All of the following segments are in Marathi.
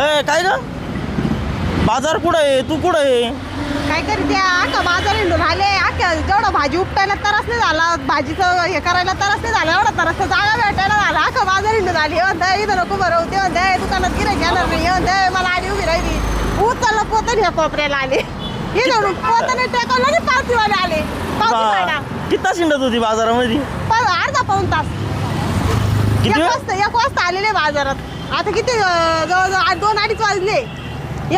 ए काय ग? बाजार कुठं आहे? तू कुठं आहे? काय करते आका बाजार हिंडून आले जेवढं भाजी उपटायला तरच नाही झाला भाजीचं हे करायला तरच नाही झालं एवढं तरच जागा भेटायला झाला. आका बाजार हिंडून आली म्हणते इथं नको बरं होते म्हणते दुकानात गिरायक येणार नाही. हे म्हणते मला आली उभी राहिली. उचललं पोतं ह्या कोपऱ्याला आले. हे धरून पोताने टेकवलं आणि पावतीवाले आले. पावती किती हिंडत होती बाजारामध्ये? पण अर्धा पाऊन तास. एक वेळ वाजता एक वाजता आलेले बाजारात. आता किती अं, जवळजवळ आठ दोन अडीच वाजले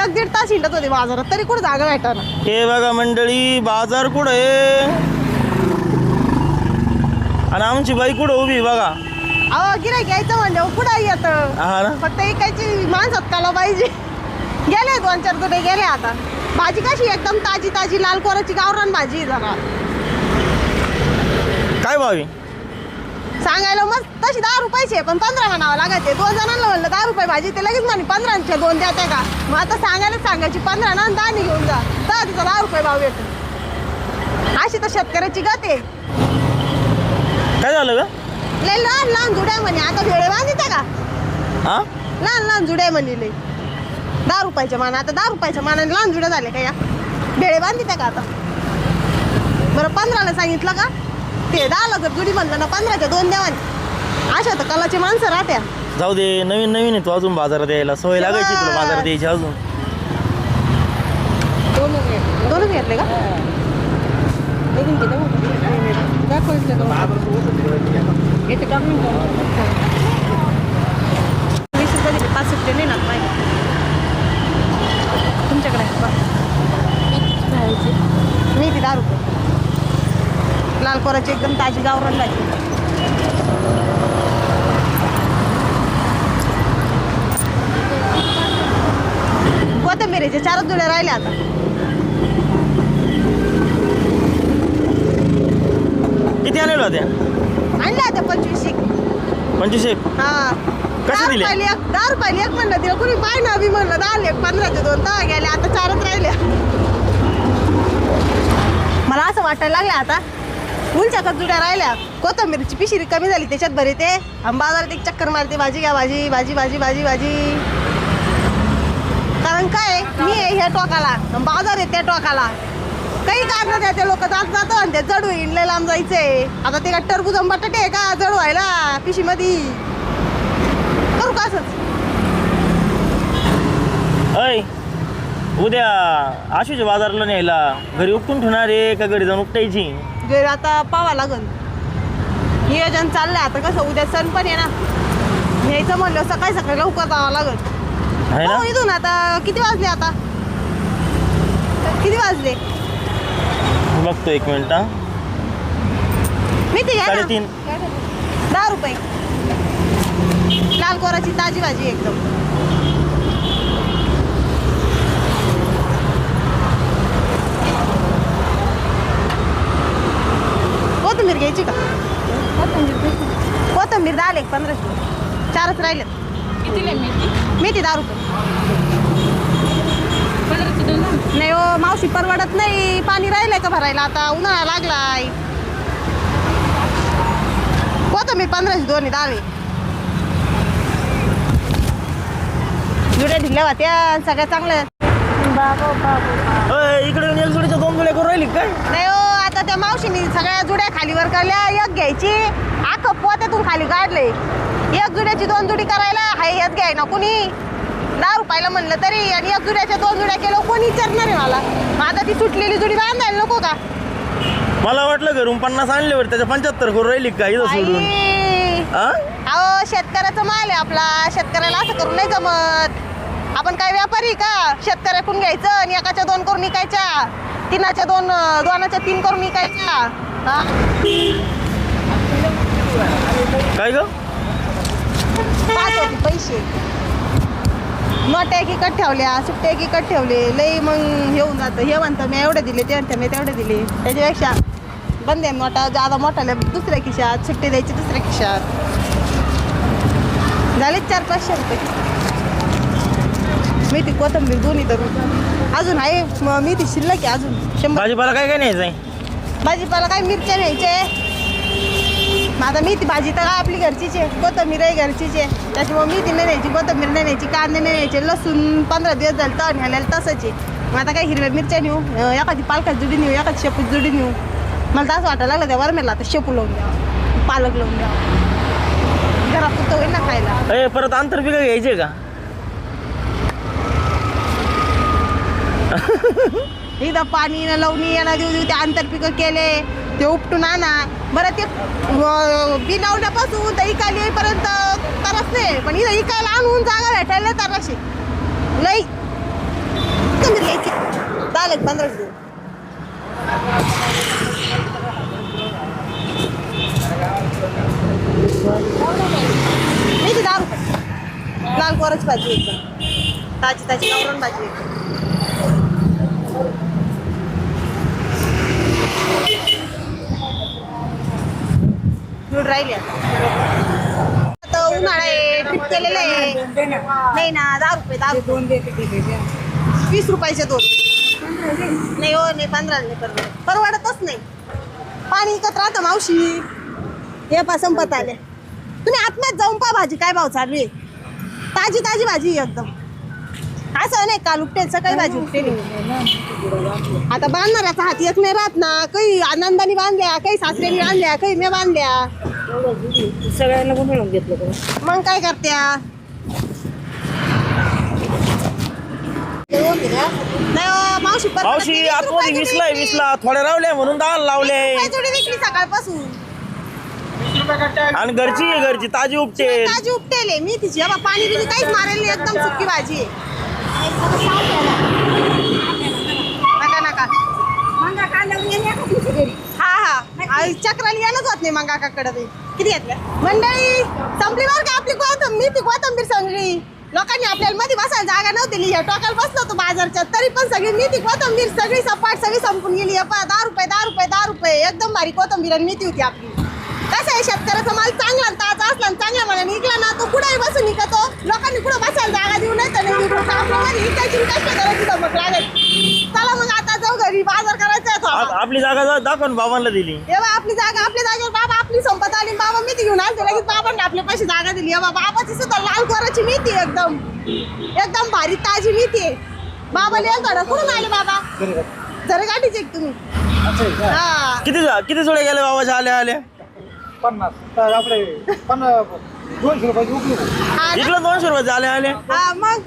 एक दीड तास हिंडत होते बाजारात. तरी कुठं जागा भेटाना. हे बघा मंडळी बाजार कुठं आहे? आणि आमची बाई कुठं उभी आहे बघा. अहो गिरायक यायचं म्हणजे कुठं येत हा ना. फक्त एकाची माणसात काला पाहिजे. गेले दोन चार जुडे गेले आता. भाजी कशी एकदम ताजी ताजी लाल कोराची गावरान भाजी आहे जरा. काय भावी सांगायला मग तशी दहा रुपयाची आहे पण पंधरा म्हणावं लागायचे दोन जणांना म्हणलं दहा रुपये भाजी ते लगेच म्हणे पंधराचे दोन द्या त्या का? मग आता सांगायलाच सांगायची पंधरा ना दहा घेऊन जा. दहा तिचा दहा रुपये भाव येतो अशी तर शेतकऱ्याची गत आहे. काय झालं ग? लय लहान लहान जुड्या म्हणे आता भेळे बांधिते का? हा? लहान लहान जुड्या म्हणे लय. दहा रुपयाच्या माना आता दहा रुपयाच्या मानाने लहान जुड्या झाल्या का या? भेळे बांधिते का आता? बरं पंधराला सांगितलं का? ते दहाला जर जुडी म्हणलं ना पंधराच्या दोन द्यावाने अशा तर कलाची माणसं राहत्या. जाऊ दे नवीन नवीन आहे तू अजून बाजारात यायला. सवय लागायची तुला बाजारात यायची अजून. दोनच घेतले. का? वीस रुपये दिले पाच रुपये नाही ना माहिती तुमच्याकडे आहे. का? मेथी दहा रुपये. लाल कोराची एकदम ताजी गावरान भाजी कोथिंबिरीचे चारच जुळे राहिले आता. किती आणलेलं होत्या? आणल्या आता पंचवीस एक. पंचवीस एक? हा. कसे दहा दिले? रुपयाला एक दहा रुपयाला एक म्हणलं दिलं कुणी पाय ना बी म्हणलं. दहा एक पंधराचे दोन दहा गेले. आता चारच राहिल्या मला असं वाटायला लागलं आता. उलच्या जुड्या राहिल्या. कोथंबीरची पिशिरी कमी झाली त्याच्यात बरे ते. आणि बाजारात एक चक्कर मारते भाजी घ्या भाजी भाजी भाजी भाजी भाजी. कारण काय मी आहे ह्या टोकाला. बाजार आहे त्या टोकाला. काही कारण नाही ते लोक जात जातं आणि ते जडू इंडले लांब जायचंय. आता ते काय टरबूज बटाटे आहे का? जडू व्हायला पिशीमध्ये करू का असंच? उद्या आशूच्या बाजारला न्यायला. घरी उपटून ठेवणार आहे का घरी जाऊन उपटायची? जे आता पावा लागल. नियोजन चाललंय आता कसं उद्या सण पण आहे ना. न्यायचं म्हणलं सकाळी सकाळी लवकर जावं लागल. आहे ना? हो इथून आता किती वाजले आता? किती वाजले? बघतो एक मिनिट हा. मी ते घ्या ना. साडेतीन. दहा रुपये. लाल कोराची ताजी भाजी एकदम कोथिंबीर घ्यायची का कोथिंबीर दहा एक पंधराशे चारच राहिले मेथी? दहा रुपये. नाही हो मावशी परवडत नाही. पाणी राहिलंय का भरायला? आता उन्हाळा लागलाय. कोथिंबीर पंधराशे दोन्ही दहावे जुड्या ढिल्या होत्या सगळ्या चांगल्या अय, इकडे येऊन एक जोडीच्या दोन जोड्या करून राहिली काय नाही हो आता त्या मावशीने सगळ्या जुड्या खालीवर करल्या एक घ्यायची. आख पोत्यातून खाली काढले. एक जुड्याची दोन जुडी करायला हाय यात घ्याय ना कुणी? दहा रुपयाला म्हणलं तरी आणि एक जुड्याच्या दोन जुड्या केलं कोणी विचारणार आहे मला? आता ती सुटलेली जुडी बांधायला नको का? मला वाटलं घरून पन्नास आणल्यावर त्याच्या पंच्याहत्तर करून राहिली का इथं सोडून? आई, हा अहो शेतकऱ्याचा माल आहे आपला. शेतकऱ्याला असं करून नाही जमत. आपण काय व्यापारी का? शेतकऱ्याकडून घ्यायचं आणि एकाच्या दोन करून विकायच्या. तीनाच्या दोन अं, दोनाच्या तीन करून विकायच्या. हा? काय ग? पाच होते पैसे. नोट्या एकीकडे ठेवल्या सुट्ट्या एकीकडे ठेवले. लई मग होऊन जातं. हे म्हणतं मी एवढे दिले ते म्हणतं मी तेवढे दिले. त्याच्यापेक्षा बंद आहे नोटा जादा मोठाल्या दुसऱ्या खिशात. सुट्टी द्यायची दुसऱ्या खिशात. झाले चार पाचशे रुपये. मेथी कोथंबीर दोन्ही धरून अजून आहे म- मेथी शिल्लक आहे अजून. शंभर. भाजीपाला काय काय न्यायचंय? भाजीपाला काय मिरच्या न्यायचे? मग आता मेथी भाजी तर काय आपली घरचीच आहे कोथंबीर आहे घरचीच आहे. त्याच्यामुळे मेथी नाही न्यायची कोथंबीर नाही न्यायची कांदे नाही न्यायचे लसूण पंधरा दिवस झाले तर न्यायला तसंच आहे. मग आता काय हिरव्या मिरच्या नेऊ एखादी पालकाची जुडी नेऊ एखादी शेपूची जुडी नेऊ. मला तर असं वाटायला लागलं त्या वरमेला आता शेपू लावून द्यावं पालक लावून द्यावं. घरात पुरतं होईल ना खायला. ए परत आंतरपिकं घ्यायचे का? एकदा पाणी न लावणी याला देऊ देऊ ते आंतरपिकं केले. ते उपटून आणा. बरं ते अं, बी तर इकायला येईपर्यंत तरच नाही. पण इथं इकायला आणून जागा भेटायला नाही लई कमी घ्यायची चालेल पंधरा दिवस नाही दहा रुपये लाल कोरच भाजी एकदम ताजी ताजी गावरान भाजी एकदम मिळून राहिले. आता उन्हाळा आहे ट्रिप केलेलं आहे. नाही ना दहा रुपये दहा रुपये. वीस रुपयाचे दोन. नाही हो नाही पंधरा नाही परवडत. परवडतच नाही. पाणी इकत राहतं मावशी. हे पा संपत आले. तुम्ही आत्म्यात जाऊन पा भाजी काय भाव चालू आहे. ताजी ताजी भाजी आहे एकदम. असं नाही काल उपटेल सकाळी भाजी उपटेल. आता बांधणाऱ्याचा हात येत नाही राहत ना. काही आनंदाने बांधल्या काही सासऱ्यांनी बांधल्या काही मी बांधल्या. सगळ्यांना बनवून घेतलं का मग काय करत्या? नाही हो, मावशी आतमध्ये विकली. विसला थोड्या रावल्या म्हणून दहा लावले. जोडी विकली सकाळपासून. आणि घरची आहे घरची ताजी उपटे. ताजी उपटेले. मी तिची बाबा पाणी बिनी काहीच मारेल नाही, एकदम सुकी भाजी. आहे नका नका हा हा. आणि चक्राला येणंच होत नाही मग काकाकडे ते. किती घेतल्या? मंडळी संपली बरं का आपली कोथंबीर? मी ती कोथंबीर सगळी. लोकांनी आपल्याला मध्ये बसायला जागा नव्हती लिहि टोकाला बसलो होतो बाजारच्या तरी पण सगळी मी ती कोथंबीर सगळी सपाट सगळी संपून गेली. पहा, दहा रुपये दहा रुपये दहा रुपये एकदम भारी कोथंबीर आणि मेथी होती आपली. कसं आहे शेतकऱ्याचा माल चांगला ताजा असला आणि चांगल्या मला निघला ना तो कुठेही बसून निघतो. लोकांनी कुठं बसायला जागा देऊ नाही तर कष्ट करायची लागेल. चला मग आता जाऊ घरी बाजार करायचा आपली जागा जा- दाखव ना बाबांना दिली. तेव्हा आपली जागा आपल्या जागेवर बाबा आपली संपत आली. बाबा मी ती घेऊन आलते. लगेच बाबांनी आपल्या पैसे जागा दिली. बाबा बाबाची सुद्धा लाल कोराची मेथी आहे एकदम. एकदम भारी ताजी मेथी आहे. बाबा लिहाल थोडं कुठून आले बाबा? जरा गाठीचे एक तुम्ही. हा. किती जा- किती जोड्या गेले बाबाच्या आल्या आल्या? पन्नास. तर आपले पन्नास दोनशे रुपयाची उकली हा ना? इकडं दोनशे रुपये आले आले हा मग?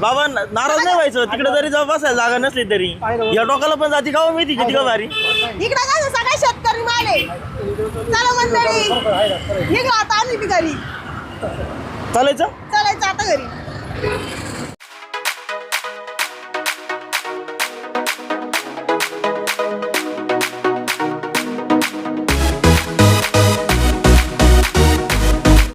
बाबा न- नाराज नाही व्हायचं. तिकडे जरी जाऊ बसायला जागा नसली तरी. या टोकाला पण जाती का हो माहिती किती का भारी? इकडं कसं सगळे शेतकरी माले चला मंडळी. निघलो आता आम्ही बी घरी. चालायचं? चालायचं आता घरी.